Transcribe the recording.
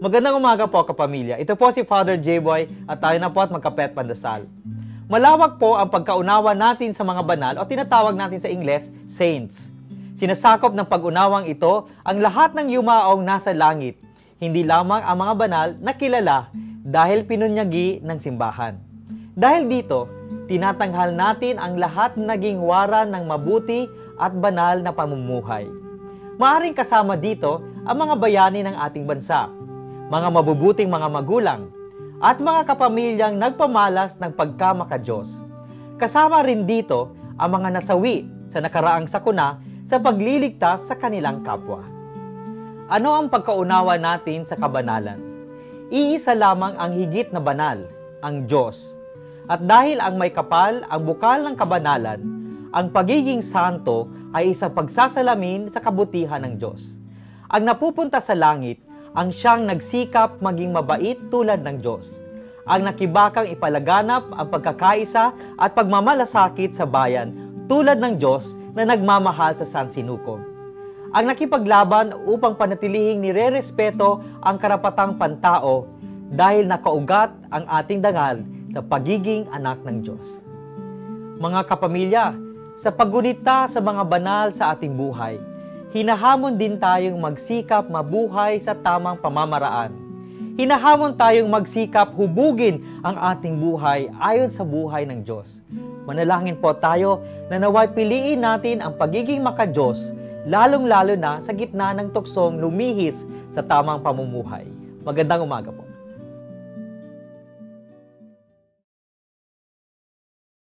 Magandang umaga po kapamilya. Ito po si Father J-Boy at tayo na po at magkapet pandasal. Malawak po ang pagkaunawa natin sa mga banal o tinatawag natin sa Ingles, saints. Sinasakop ng pag-unawang ito ang lahat ng yumaong nasa langit, hindi lamang ang mga banal na kilala dahil pinunyagi ng simbahan. Dahil dito, tinatanghal natin ang lahat na naging waran ng mabuti at banal na pamumuhay. Maaring kasama dito ang mga bayani ng ating bansa, mga mabubuting mga magulang, at mga kapamilyang nagpamalas ng pagkamakadiyos. Kasama rin dito ang mga nasawi sa nakaraang sakuna sa pagliligtas sa kanilang kapwa. Ano ang pagkaunawa natin sa kabanalan? Iisa lamang ang higit na banal, ang Diyos. At dahil ang may kapal, ang bukal ng kabanalan, ang pagiging santo ay isang pagsasalamin sa kabutihan ng Diyos. Ang napupunta sa langit, ang siyang nagsikap maging mabait tulad ng Diyos. Ang nakibakang ipalaganap ang pagkakaisa at pagmamalasakit sa bayan tulad ng Diyos na nagmamahal sa San Sinuko. Ang nakipaglaban upang panatilihing nire-respeto ang karapatang pantao dahil nakaugat ang ating dangal sa pagiging anak ng Diyos. Mga kapamilya, sa paggunita sa mga banal sa ating buhay, hinahamon din tayong magsikap mabuhay sa tamang pamamaraan. Hinahamon tayong magsikap hubugin ang ating buhay ayon sa buhay ng Diyos. Manalangin po tayo na naway piliin natin ang pagiging makadiyos, lalong-lalo na sa gitna ng tuksong lumihis sa tamang pamumuhay. Magandang umaga po.